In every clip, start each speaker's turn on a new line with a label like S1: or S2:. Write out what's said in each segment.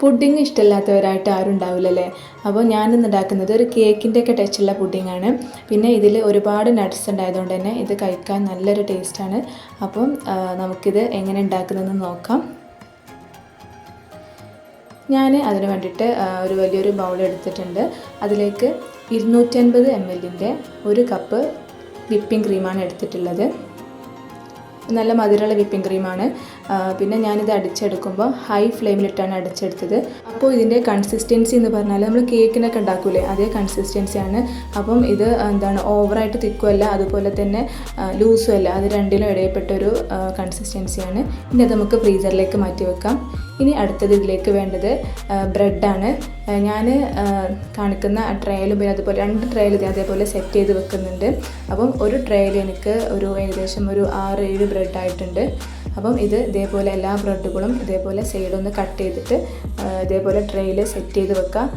S1: Pudding ഇഷ്ടമില്ലാത്തവരായിട്ട് ആരും ഉണ്ടാവില്ലല്ലേ? അപ്പോൾ ഞാനിന്ന് ഉണ്ടാക്കുന്നത് ഒരു കേക്കിന്റെ ഒക്കെ ടച്ചുള്ള പുഡിങ്ങാണ് പിന്നെ ഇതിൽ ഒരുപാട് നട്ട്സ് ഉണ്ടായതുകൊണ്ട് തന്നെ ഇത് കഴിക്കാൻ നല്ലൊരു ടേസ്റ്റാണ് അപ്പം നമുക്കിത് എങ്ങനെ ഉണ്ടാക്കുന്നതെന്ന് നോക്കാം. ഞാൻ അതിന് വേണ്ടിയിട്ട് ഒരു വലിയൊരു ബൗൾ എടുത്തിട്ടുണ്ട്. അതിലേക്ക് ഇരുന്നൂറ്റൻപത് എം എല്ലിന്റെ ഒരു കപ്പ് വിപ്പിംഗ് ക്രീമാണ് എടുത്തിട്ടുള്ളത്. നല്ല മധുരമുള്ള വിപ്പിംഗ് ക്രീമാണ്. പിന്നെ ഞാനിത് അടിച്ചെടുക്കുമ്പോൾ ഹൈ ഫ്ലെയിമിലിട്ടാണ് അടിച്ചെടുത്തത്. അപ്പോൾ ഇതിന്റെ കൺസിസ്റ്റൻസി എന്ന് പറഞ്ഞാൽ നമ്മൾ കേക്കിനൊക്കെ ഉണ്ടാക്കൂലേ അതേ കൺസിസ്റ്റൻസിയാണ് അപ്പം ഇത് എന്താണ് ഓവറായിട്ട് തിക്കുമല്ല അതുപോലെ തന്നെ ലൂസും അല്ല അത് രണ്ടിലും ഇടയപ്പെട്ടൊരു കൺസിസ്റ്റൻസിയാണ് ഇനി അത് നമുക്ക് ഫ്രീസറിലേക്ക് മാറ്റി വെക്കാം. ഇനി അടുത്തത് ഇതിലേക്ക് വേണ്ടത് ബ്രെഡാണ്. ഞാൻ കാണിക്കുന്ന ട്രയൽ ഉപയോഗം അതുപോലെ രണ്ട് ട്രയൽ ഇത് അതേപോലെ സെറ്റ് ചെയ്ത് വെക്കുന്നുണ്ട്. അപ്പം ഒരു ട്രയൽ എനിക്ക് ഒരു ഏകദേശം ഒരു ആറ് ഏഴ് ബ്രെഡ് ആയിട്ടുണ്ട്. അപ്പം ഇത് ഇതേപോലെ എല്ലാ ബ്രെഡുകളും ഇതേപോലെ സൈഡൊന്ന് കട്ട് ചെയ്തിട്ട് ഇതേപോലെ ട്രേയിൽ സെറ്റ് ചെയ്ത് വെക്കാം.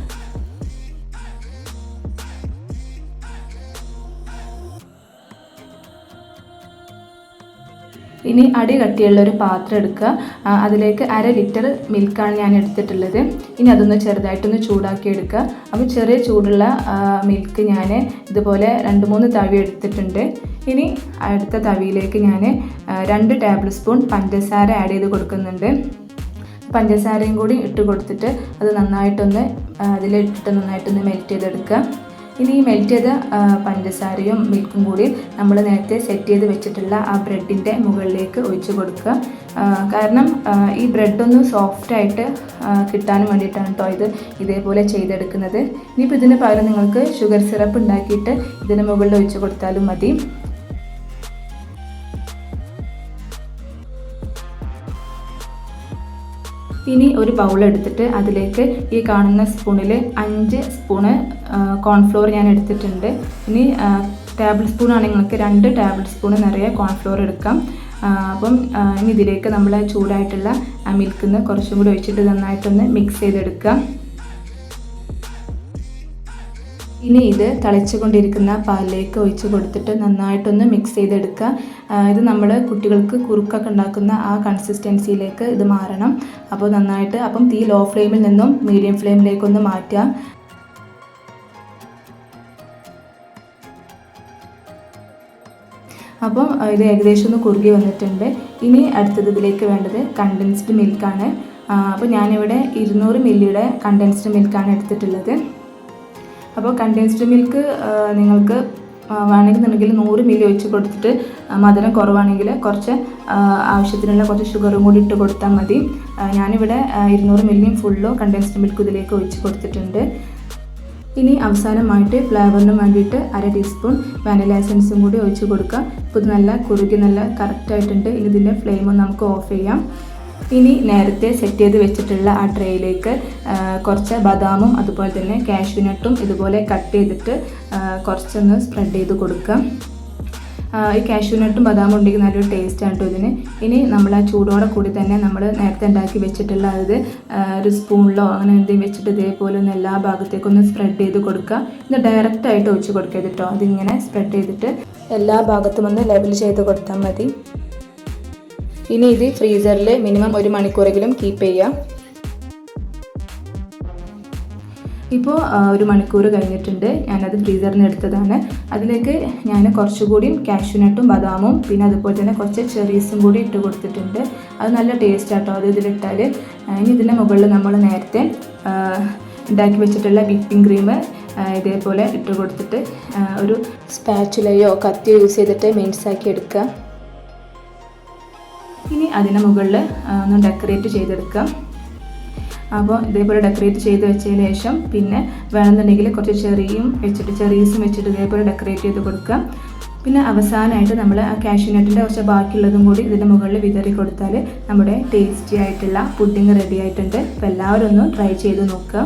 S1: ഇനി അടി കട്ടിയുള്ള ഒരു പാത്രം എടുക്കുക. അതിലേക്ക് അര ലിറ്റർ മിൽക്കാണ് ഞാൻ എടുത്തിട്ടുള്ളത്. ഇനി അതൊന്ന് ചെറുതായിട്ടൊന്ന് ചൂടാക്കി എടുക്കുക. അപ്പോൾ ചെറിയ ചൂടുള്ള മിൽക്ക് ഞാൻ ഇതുപോലെ രണ്ട് മൂന്ന് തവി എടുത്തിട്ടുണ്ട്. ഇനി അടുത്ത തവിയിലേക്ക് ഞാൻ രണ്ട് ടേബിൾ സ്പൂൺ പഞ്ചസാര ആഡ് ചെയ്ത് കൊടുക്കുന്നുണ്ട്. പഞ്ചസാരയും കൂടി ഇട്ട് കൊടുത്തിട്ട് അത് നന്നായിട്ടൊന്ന് അതിലിട്ടിട്ട് നന്നായിട്ടൊന്ന് മെൽറ്റ് ചെയ്തെടുക്കുക. ഇനി ഈ മെൽറ്റ് ചെയ്ത പഞ്ചസാരയും മിൽക്കും കൂടി നമ്മൾ നേരത്തെ സെറ്റ് ചെയ്ത് വെച്ചിട്ടുള്ള ആ ബ്രെഡിന്റെ മുകളിലേക്ക് ഒഴിച്ച് കൊടുക്കുക. കാരണം ഈ ബ്രെഡൊന്ന് സോഫ്റ്റായിട്ട് കിട്ടാൻ വേണ്ടിയിട്ടാണ് കേട്ടോ ഇത് ഇതേപോലെ ചെയ്തെടുക്കുന്നത്. ഇനിയിപ്പോൾ ഇതിന് പകരം നിങ്ങൾക്ക് ഷുഗർ സിറപ്പ് ഉണ്ടാക്കിയിട്ട് ഇതിന് മുകളിൽ ഒഴിച്ച് കൊടുത്താലും മതി. ഇനി ഒരു ബൗൾ എടുത്തിട്ട് അതിലേക്ക് ഈ കാണുന്ന സ്പൂണിൽ അഞ്ച് സ്പൂണ് കോൺഫ്ലോർ ഞാൻ എടുത്തിട്ടുണ്ട്. ഇനി ടേബിൾ സ്പൂൺ ആണെങ്കിൽ നിങ്ങൾക്ക് രണ്ട് ടേബിൾ സ്പൂൺ നിറയെ കോൺഫ്ലോർ എടുക്കാം. അപ്പം ഇനി ഇതിലേക്ക് നമ്മൾ ചൂടായിട്ടുള്ള മിൽക്കിൽ നിന്ന് കുറച്ചും കൂടി ഒഴിച്ചിട്ട് നന്നായിട്ടൊന്ന് മിക്സ് ചെയ്തെടുക്കുക ഇനി ഇത് തിളച്ചുകൊണ്ടിരിക്കുന്ന പാലിലേക്ക് ഒഴിച്ച് കൊടുത്തിട്ട് നന്നായിട്ടൊന്ന് മിക്സ് ചെയ്തെടുക്കുക. ഇത് നമ്മൾ കുട്ടികൾക്ക് കുറുക്കൊക്കെ ഉണ്ടാക്കുന്ന ആ കൺസിസ്റ്റൻസിയിലേക്ക് ഇത് മാറണം. അപ്പോൾ നന്നായിട്ട് അപ്പം തീ ലോ ഫ്ലെയിമിൽ നിന്നും മീഡിയം ഫ്ലെയിമിലേക്കൊന്ന് മാറ്റുക. അപ്പോൾ ഇത് ഏകദേശം ഒന്ന് കുറുകി വന്നിട്ടുണ്ട്. ഇനി അടുത്തത് ഇതിലേക്ക് വേണ്ടത് കണ്ടൻസ്ഡ് മിൽക്കാണ് അപ്പോൾ ഞാനിവിടെ ഇരുന്നൂറ് മില്ലിയുടെ കണ്ടൻസ്ഡ് മിൽക്കാണ് എടുത്തിട്ടുള്ളത്. അപ്പോൾ കണ്ടൻസ്ഡ് മിൽക്ക് നിങ്ങൾക്ക് വേണമെന്നുണ്ടെങ്കിൽ നൂറ് മില്ലി ഒഴിച്ച് കൊടുത്തിട്ട് മധുരം കുറവാണെങ്കിൽ കുറച്ച് ആവശ്യത്തിനുള്ള കുറച്ച് ഷുഗറും കൂടി ഇട്ട് കൊടുത്താൽ മതി. ഞാനിവിടെ ഇരുന്നൂറ് മില്ലിയും ഫുള്ളോ കണ്ടൻസ്ഡ് മിൽക്ക് ഇതിലേക്ക് ഒഴിച്ച് കൊടുത്തിട്ടുണ്ട്. ഇനി അവസാനമായിട്ട് ഫ്ലേവറിന് വേണ്ടിയിട്ട് അര ടീസ്പൂൺ വാനില എസൻസും കൂടി ഒഴിച്ച് കൊടുക്കുക. ഇപ്പോൾ ഇത് നല്ല കുറുകി നല്ല കറക്റ്റായിട്ടുണ്ട് ഇനി ഇതിന്റെ ഫ്ലെയിം നമുക്ക് ഓഫ് ചെയ്യാം. ഇനി നേരത്തെ സെറ്റ് ചെയ്ത് വെച്ചിട്ടുള്ള ആ ട്രേയിലേക്ക് കുറച്ച് ബദാമും അതുപോലെ തന്നെ കാഷ്യൂനട്ടും ഇതുപോലെ കട്ട് ചെയ്തിട്ട് കുറച്ചൊന്ന് സ്പ്രെഡ് ചെയ്ത് കൊടുക്കാം ഈ കാഷ്യൂനട്ടും ബദാമും ഉണ്ടെങ്കിൽ നല്ലൊരു ടേസ്റ്റ് ആണ് കേട്ടോ ഇതിന്. ഇനി നമ്മൾ ആ ചൂടോടെ കൂടി തന്നെ നമ്മൾ നേരത്തെ ഉണ്ടാക്കി വെച്ചിട്ടുള്ള അത് ഒരു സ്പൂണിലോ അങ്ങനെ എന്തെങ്കിലും വെച്ചിട്ട് ഇതേപോലെ ഒന്ന് എല്ലാ ഭാഗത്തേക്കും ഒന്ന് സ്പ്രെഡ് ചെയ്ത് കൊടുക്കുക. ഡയറക്റ്റ് ആയിട്ട് ഒഴിച്ച് കൊടുക്കരുത് കേട്ടോ അതിങ്ങനെ സ്പ്രെഡ് ചെയ്തിട്ട് എല്ലാ ഭാഗത്തും ഒന്ന് ലെവൽ ചെയ്ത് കൊടുത്താൽ മതി. ഇനി ഇത് ഫ്രീസറിൽ മിനിമം ഒരു മണിക്കൂറെങ്കിലും കീപ്പ് ചെയ്യാം. ഇപ്പോൾ ഒരു മണിക്കൂർ കഴിഞ്ഞിട്ടുണ്ട്. ഞാനത് ഫ്രീസറിൽ നിന്ന് എടുത്തതാണ്. അതിലേക്ക് ഞാൻ കുറച്ചുകൂടി കാഷ്യൂനട്ടും ബദാമും പിന്നെ അതുപോലെ തന്നെ കുറച്ച് ചെറീസും കൂടി ഇട്ട് കൊടുത്തിട്ടുണ്ട്. അത് നല്ല ടേസ്റ്റ് ആട്ടോ അത് ഇതിലിട്ടാൽ ഇനി ഇതിന്റെ മുകളിൽ നമ്മൾ നേരത്തെ ഉണ്ടാക്കി വെച്ചിട്ടുള്ള വിപ്പിംഗ് ക്രീം ഇതേപോലെ ഇട്ട് കൊടുത്തിട്ട് ഒരു സ്പാച്ചുലയോ കത്തിയോ യൂസ് ചെയ്തിട്ട് മിൻസാക്കി എടുക്കുക ഇനി അതിന് മുകളിൽ ഒന്ന് ഡെക്കറേറ്റ് ചെയ്തെടുക്കാം. അപ്പോൾ ഇതേപോലെ ഡെക്കറേറ്റ് ചെയ്ത് വെച്ചതിന് ശേഷം പിന്നെ വേണമെന്നുണ്ടെങ്കിൽ കുറച്ച് ചെറിയും വെച്ചിട്ട് ചെറീസും വെച്ചിട്ട് ഇതേപോലെ ഡെക്കറേറ്റ് ചെയ്ത് കൊടുക്കാം പിന്നെ അവസാനമായിട്ട് നമ്മൾ ആ കാഷ്യൂനട്ടിന്റെ കുറച്ച് ബാക്കിയുള്ളതും കൂടി ഇതിന്റെ മുകളിൽ വിതറി കൊടുത്താൽ നമ്മുടെ ടേസ്റ്റി ആയിട്ടുള്ള പുഡിങ് റെഡി ആയിട്ടുണ്ട്. അപ്പോൾ എല്ലാവരും ഒന്ന് ട്രൈ ചെയ്ത് നോക്കുക.